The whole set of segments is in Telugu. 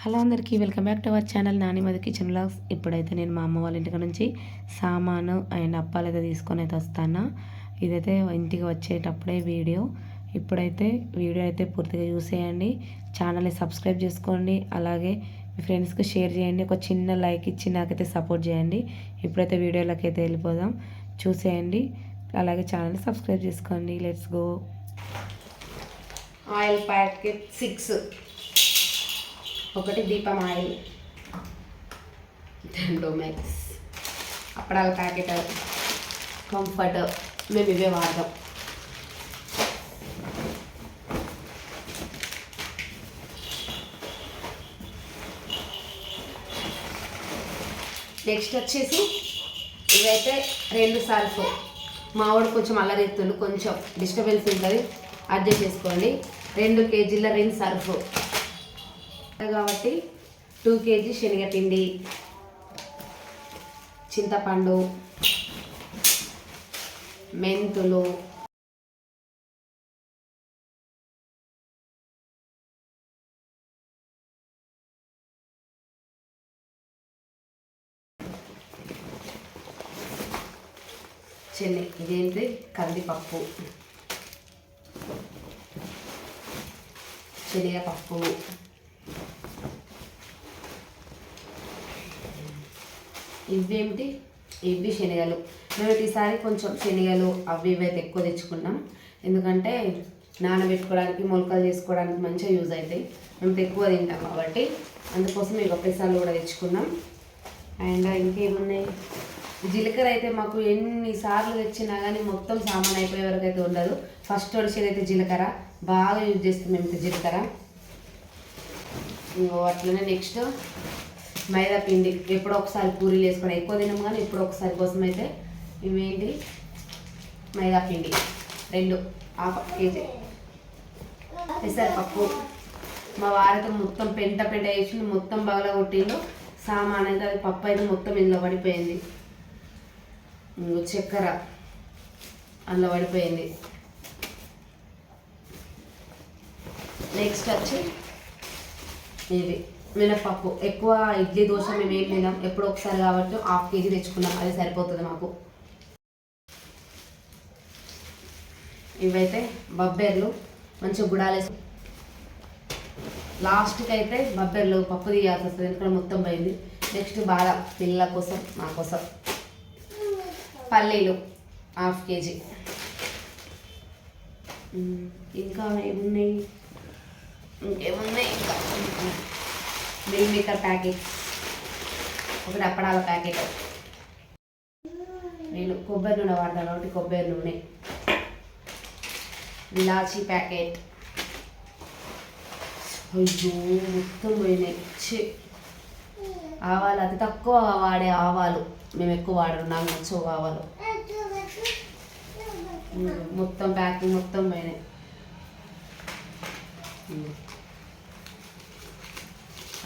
హలో అందరికీ welcome back to our channel Nani Madi kitchen blogs. ఇప్పుడైతే నేను మా అమ్మ వాళ్ళ ఇంటి నుంచి సామాను అండ్ అప్పాలు అయితే తీసుకొని అయితే వస్తాను. ఇదైతే ఇంటికి వచ్చేటప్పుడే వీడియో. ఇప్పుడైతే వీడియో అయితే పూర్తిగా చూసేయండి ఛానల్ని సబ్స్క్రైబ్ చేసుకోండి. అలాగే మీ ఫ్రెండ్స్కి షేర్ చేయండి. ఒక చిన్న లైక్ ఇచ్చి నాకైతే సపోర్ట్ చేయండి. ఇప్పుడైతే వీడియోలోకి అయితే వెళ్ళిపోదాం. చూసేయండి. అలాగే ఛానల్ని సబ్స్క్రైబ్ చేసుకోండి. Let's go. Oil packet six. ఒకటి దీపం ఆయిల్ డొమెక్స్ అప్పడాల ప్యాకెట్. కంఫర్ట్ మేము ఇవే వాడదాం నెక్స్ట్ వచ్చేసి ఇవైతే రెండు సర్ఫు మా వాడు కొంచెం అల్లరెత్తులు కొంచెం డిస్టర్బెన్స్ ఉంటుంది. అడ్జస్ట్ చేసుకోండి. రెండు కేజీల రెండు సర్ఫ్ కాబట్టి టూ కేజీ శనగపిండి చింతపండు మెంతులు. చెన్నై ఇదేంటి? కందిపప్పు. శనగపప్పు. ఇవేమిటి? ఇవి శనగలు. మేము ఈసారి కొంచెం శనగలు అవి ఇవి అయితే ఎక్కువ తెచ్చుకున్నాం. ఎందుకంటే నానబెట్టుకోవడానికి మొలకలు చేసుకోవడానికి మంచిగా యూజ్ అవుతాయి. మేము ఎక్కువ తింటాం కాబట్టి. అందుకోసం ఇక పెసాలు కూడా తెచ్చుకున్నాం. అండ్ ఇంకేమున్నాయి? జీలకర్ర అయితే మాకు ఎన్నిసార్లు తెచ్చినా కానీ మొత్తం సామాన్ అయిపోయే వరకు అయితే ఉండదు. ఫస్ట్ వడిసేది అయితే జీలకర్ర. బాగా యూజ్ చేస్తాం మేము జీలకర్ర. ఇంకో అట్లనే నెక్స్ట్ మైదా పిండి ఎప్పుడో ఒకసారి పూరీలు వేసుకొని ఎక్కువ తినము కానీ ఎప్పుడో ఒకసారి కోసం అయితే ఇవేంటి? మైదా పిండి. రెండు. హాఫ్ కేజీ పెసరపప్పు మా వారితో మొత్తం పెంట పెంట వేసి మొత్తం బాగా కొట్టిండు. సామాన్ అయితే అది పప్పు అయితే మొత్తం ఇందులో పడిపోయింది. చక్కెర అందులో పడిపోయింది. నెక్స్ట్ వచ్చి ఇది. మినప్పప్పు ఎక్కువ ఇడ్లీ దోశ మేము ఏం తినాం. ఎప్పుడో ఒకసారి కాబట్టి హాఫ్ కేజీ తెచ్చుకున్నాం. అది సరిపోతుంది మాకు. ఇవైతే బబ్బెర్లు. మంచిగా గుడాలేసి. లాస్ట్కి అయితే బబ్బెర్లు పప్పు తీయాల్సి వస్తుంది. ఎందుకంటే మొత్తం పోయింది. నెక్స్ట్ బాగా పిల్లల కోసం మా కోసం. పల్లీలు హాఫ్ కేజీ. ఇంకా ఏమున్నాయి? ఇంకేమున్నాయి? ఇంకా. Meal maker packet. ఒకటి అప్పడాల ప్యాకెట్. నేను కొబ్బరి నూనె వాడతాను ఒకటి కొబ్బరి నూనె. ఇలాచీ ప్యాకెట్. అయ్యో మొత్తం పోయినాయి ఆవాలు అతి తక్కువ వాడే ఆవాలు. మేము ఎక్కువ వాడరు నాకు నచ్చవు ఆవాలు. మొత్తం ప్యాకింగ్ మొత్తం పోయినాయి.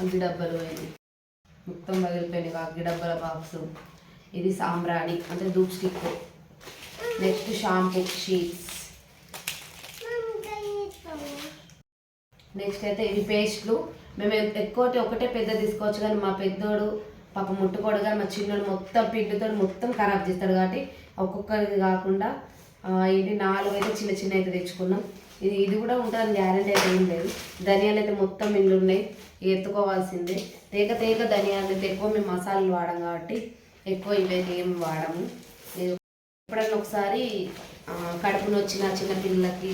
అగ్గి డబ్బాలు పోయినాయి మొత్తం పగిలిపోయినాయి అగ్గి డబ్బాల బాక్స్. ఇది సాంబ్రాణి అంటే dhoop stick. Next shampoo sheets. Next అయితే ఇవి పేస్ట్లు. మేము ఎక్కువ ఒకటే పెద్ద తీసుకోవచ్చు కానీ మా పెద్దోడు పాప ముట్టుకోడు కానీ మా చిన్నోడు మొత్తం పిండితో మొత్తం ఖరాబ్ చేస్తాడు కాబట్టి ఒక్కొక్కరిది కాకుండా ఏంటి నాలుగు అయితే చిన్న చిన్న అయితే తెచ్చుకున్నాం. ఇది ఇది కూడా ఉంటుంది గ్యారంటీ అయితే ఏం లేదు. ధనియాలు అయితే మొత్తం ఇల్లు ఉన్నాయి. ఎత్తుకోవాల్సిందే. తేక తేక ధనియాలు అయితే ఎక్కువ మేము మసాలాలు వాడం కాబట్టి ఎక్కువ ఇవైతే ఏం వాడము. ఎప్పుడన్నా ఒకసారి కడుపు నొచ్చిన చిన్న పిల్లలకి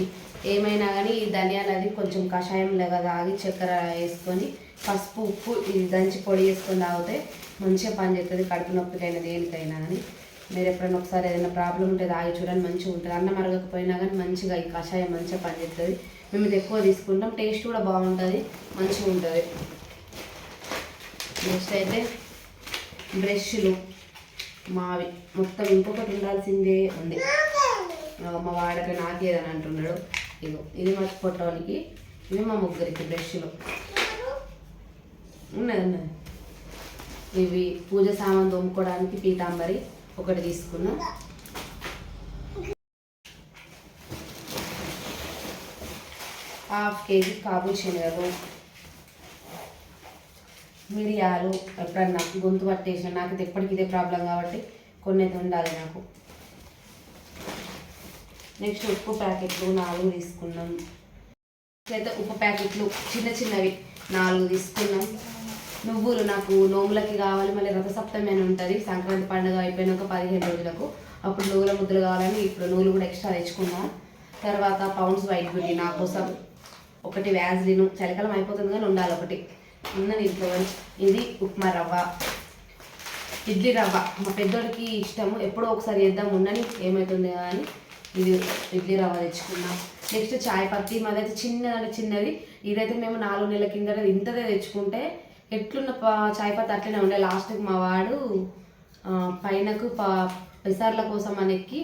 ఏమైనా కానీ ఈ ధనియాలు అది కొంచెం కషాయం లాగా తాగి చక్కెర వేసుకొని పసుపు ఉప్పు ఇది దంచి పొడి వేసుకొని తాగితే మంచిగా పని చేస్తుంది కడుపు నొప్పికైనా దేనికైనా కానీ. మీరు ఎప్పుడైనా ఒకసారి ఏదైనా ప్రాబ్లం ఉంటే తాగి చూడండి మంచిగా ఉంటుంది. అన్నం అరగకపోయినా కానీ మంచిగా ఈ కషాయం మంచిగా పనిచేస్తుంది మేము ఇది ఎక్కువ తీసుకుంటాం. టేస్ట్ కూడా బాగుంటుంది మంచిగా ఉంటుంది. నెక్స్ట్ అయితే బ్రష్లు మావి. మొత్తం ఇంకొకటి ఉండాల్సిందే ఉంది. మా వాడక నాకేదని అంటున్నాడు. ఇగో ఇది మా పొట్టవానికి ఇది మా ముగ్గురికి బ్రష్లు. ఉన్నది ఉన్నది. ఇవి పూజ సామాన్ తోముకోవడానికి పీతాంబరి ఒకటి తీసుకున్నాం. హాఫ్ కేజీ కాబూల్ శనగలు మిరియాలు ఎప్పుడన్నా గొంతు పట్టేసిన. నాకు ఇది ఎప్పటికి ఇదే ప్రాబ్లం కాబట్టి కొన్ని అయితే ఉండాలి నాకు. నెక్స్ట్ ఉప్పు ప్యాకెట్లు నాలుగు తీసుకున్నాం. లేదా ఉప్పు ప్యాకెట్లు చిన్న చిన్నవి నాలుగు తీసుకున్నాం. నువ్వులు నాకు నోములకి కావాలి మళ్ళీ రథసప్తమి అని ఉంటుంది సంక్రాంతి పండుగ అయిపోయినాక పదిహేను రోజులకు. అప్పుడు నువ్వుల ముద్దలు కావాలని ఇప్పుడు నూలు కూడా ఎక్స్ట్రా తెచ్చుకున్నా. తర్వాత పౌండ్స్ వైట్ బ్యూటీ నా కోసం. ఒకటి వ్యాజ్లిను. చలికాలం అయిపోతుంది కానీ ఉండాలి ఒకటి. ఉన్నది ఇంట్లో ఇది ఉప్మా రవ్వ. ఇడ్లీ రవ్వ. మా పెద్దోడికి ఇష్టము. ఎప్పుడో ఒకసారి చేద్దాం ఉండని ఏమవుతుంది అని ఇది ఇడ్లీ రవ్వ తెచ్చుకున్నాం. నెక్స్ట్ చాయ్ పత్తి. మాదైతే చిన్నదంటే చిన్నది. ఇదైతే మేము నాలుగు నెలల కింద ఇంతదే తెచ్చుకుంటే ఎట్లున్న చాయ్ పత్తి అట్లనే ఉండే. లాస్ట్కి మా వాడు పైనకు ప పెసార్ల కోసం అని ఎక్కి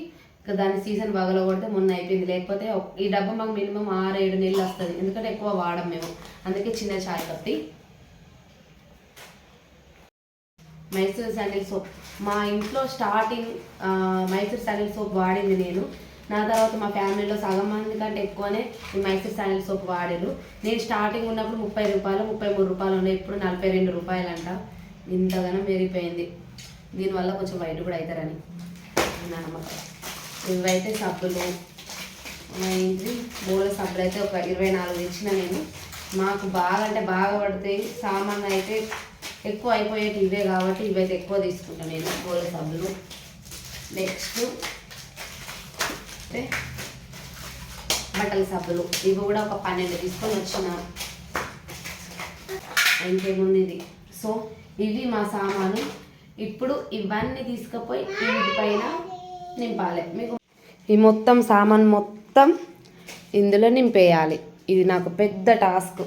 దాని సీజన్ బాగా కొడితే మొన్న అయిపోయింది. లేకపోతే ఈ డబ్బా మాకు మినిమం ఆరు ఏడు నెలలు వస్తుంది. ఎందుకంటే ఎక్కువ వాడం మేము. అందుకే చిన్న చాయ్ పత్తి. Mysore sandal soap. మా ఇంట్లో స్టార్టింగ్ మైసూర్ శాండిల్ సోప్ వాడింది నేను. నా తర్వాత మా ఫ్యామిలీలో సగం మంది కంటే ఎక్కువనే ఈ మైసూర్ శాండిల్ సోప్ వాడారు. నేను స్టార్టింగ్ ఉన్నప్పుడు ముప్పై రూపాయలు ముప్పై మూడు రూపాయలు ఉన్నాయి ఇప్పుడు నలభై రెండు రూపాయలు అంట ఇంతగానో పెరిగిపోయింది దీనివల్ల కొంచెం వైట్ కూడా అవుతారని అన్నమాట ఇవైతే సబ్బులు. మా ఇంటి మూల సబ్బులు అయితే ఒక ఇరవై నాలుగు ఇచ్చిన నేను. మాకు బాగా అంటే బాగా పడతాయి. సామాన్లు అయితే ఎక్కువ అయిపోయేటి ఇవే కాబట్టి ఇవైతే ఎక్కువ తీసుకుంటాను నేను మూల సబ్బులు. నెక్స్ట్ వస్తే బట్టల సబ్బులు. ఇవి కూడా ఒక పన్నెండు తీసుకొని వచ్చిన. ఇంకేముంది ఇది? సో ఇవి మా సామాను. ఇప్పుడు ఇవన్నీ తీసుకుపోయి ఇంటిపైన నింపాలి. మీకు ఈ మొత్తం సామాన్ మొత్తం ఇందులో నింపేయాలి. ఇది నాకు పెద్ద టాస్క్.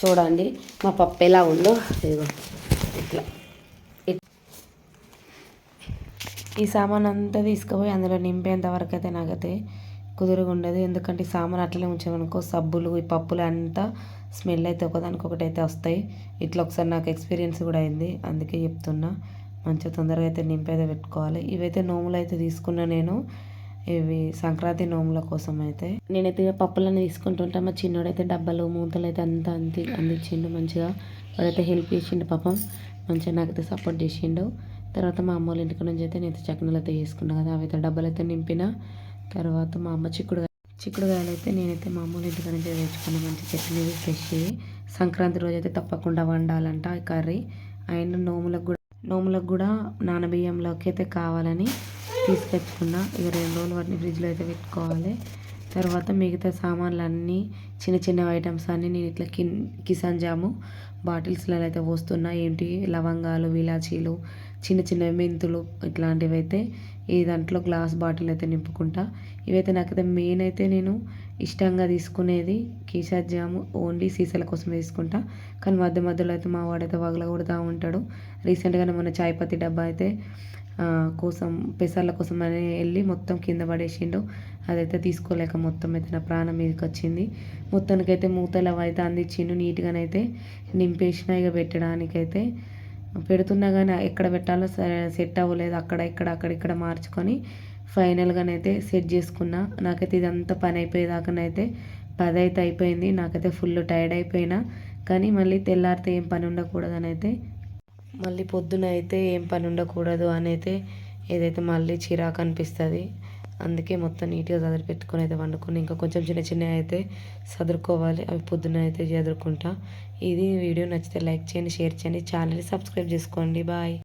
చూడండి మా పప్పు ఎలా ఉందో. ఇదిగో ఇట్లా. ఈ సామాన్ అంతా తీసుకుపోయి అందులో నింపేంత వరకు అయితే నాకైతే కుదురుగా ఉండదు ఎందుకంటే ఈ సామాన్ అట్లనే ఉంచామనుకో సబ్బులు ఈ పప్పులు అంతా స్మెల్ అయితే ఒకదానికొకటి అయితే వస్తాయి. ఇట్లా ఒకసారి నాకు ఎక్స్పీరియన్స్ కూడా అయింది. అందుకే చెప్తున్నా మంచిగా తొందరగా అయితే నింపైతే పెట్టుకోవాలి. ఇవైతే నోములు అయితే తీసుకున్నా నేను. ఇవి సంక్రాంతి నోముల కోసం అయితే. నేనైతే పప్పులన్నీ తీసుకుంటుంటా. మా చిన్నోడైతే డబ్బాలు మూతలు అయితే అంతా అంది అందించిండు మంచిగా. వాడైతే హెల్ప్ చేసిండు పాపం. మంచిగా నాకైతే సపోర్ట్ చేసిండు. తర్వాత మా అమ్మ వాళ్ళ ఇంటికి నుంచి అయితే నేను చక్కనలు అయితే చేసుకున్నా కదా అవైతే డబ్బాలు అయితే నింపిన. తర్వాత మా అమ్మ చిక్కుడు చిక్కుడుగాయలు అయితే నేనైతే మా అమ్మ వాళ్ళ ఇంటికి నుంచి తెచ్చుకున్న. మంచి చట్నీ ఫ్రెష్ సంక్రాంతి రోజు అయితే తప్పకుండా వండాలంట ఈ కర్రీ. అండ్ నోములకు కూడా నోములకు కూడా నానబియ్యంలోకి అయితే కావాలని తీసుకొచ్చుకున్నా. ఇక రెండు రోజులు వాటిని ఫ్రిడ్జ్లో అయితే పెట్టుకోవాలి. తర్వాత మిగతా సామాన్లు అన్నీ చిన్న చిన్న ఐటమ్స్ అన్నీ నేను ఇట్లా కిన్ కిసాన్ జాము బాటిల్స్లో అయితే పోస్తున్నా. ఏంటి? లవంగాలు విలాచీలు చిన్న చిన్న మెంతులు ఇట్లాంటివి అయితే ఈ దాంట్లో గ్లాస్ బాటిల్ అయితే నింపుకుంటా. ఇవైతే నాకైతే మెయిన్ అయితే నేను ఇష్టంగా తీసుకునేది కీసా జాము ఓన్లీ సీసాల కోసం తీసుకుంటా. కానీ మధ్య మధ్యలో అయితే మా వాడైతే వగలగొడుతూ ఉంటాడు. రీసెంట్గానే మన చాయ్ పత్తి డబ్బా అయితే కోసం పెసర్ల కోసం అని వెళ్ళి మొత్తం కింద పడేసిండు. అదైతే తీసుకోలేక మొత్తం అయితే నా ప్రాణం మీదకి వచ్చింది మొత్తానికైతే మూతలు అవి అయితే అందించిండు. నీట్గానైతే నింపేసిన ఇక పెట్టడానికైతే పెడుతున్నా కానీ ఎక్కడ పెట్టాలో సెట్ అవ్వలేదు. అక్కడ ఇక్కడ అక్కడ ఇక్కడ మార్చుకొని ఫైనల్గానైతే సెట్ చేసుకున్నా. నాకైతే ఇదంతా పని అయిపోయేదాకానైతే పది అయితే అయిపోయింది. నాకైతే ఫుల్ టైర్డ్ అయిపోయినా. కానీ మళ్ళీ తెల్లారితే ఏం పని ఉండకూడదని అయితే మళ్ళీ పొద్దున అయితే ఏం పని ఉండకూడదు అని అయితే ఏదైతే మళ్ళీ చిరాకు అనిపిస్తుంది అందుకే మొత్తం నీట్గా చదివి పెట్టుకొని అయితే వండుకొని ఇంకా కొంచెం చిన్న చిన్న అయితే చదువుకోవాలి అవి పొద్దున అయితే చదువుకుంటా ఇది వీడియో నచ్చితే లైక్ చేయండి షేర్ చేయండి ఛానల్ని సబ్స్క్రైబ్ చేసుకోండి. బాయ్.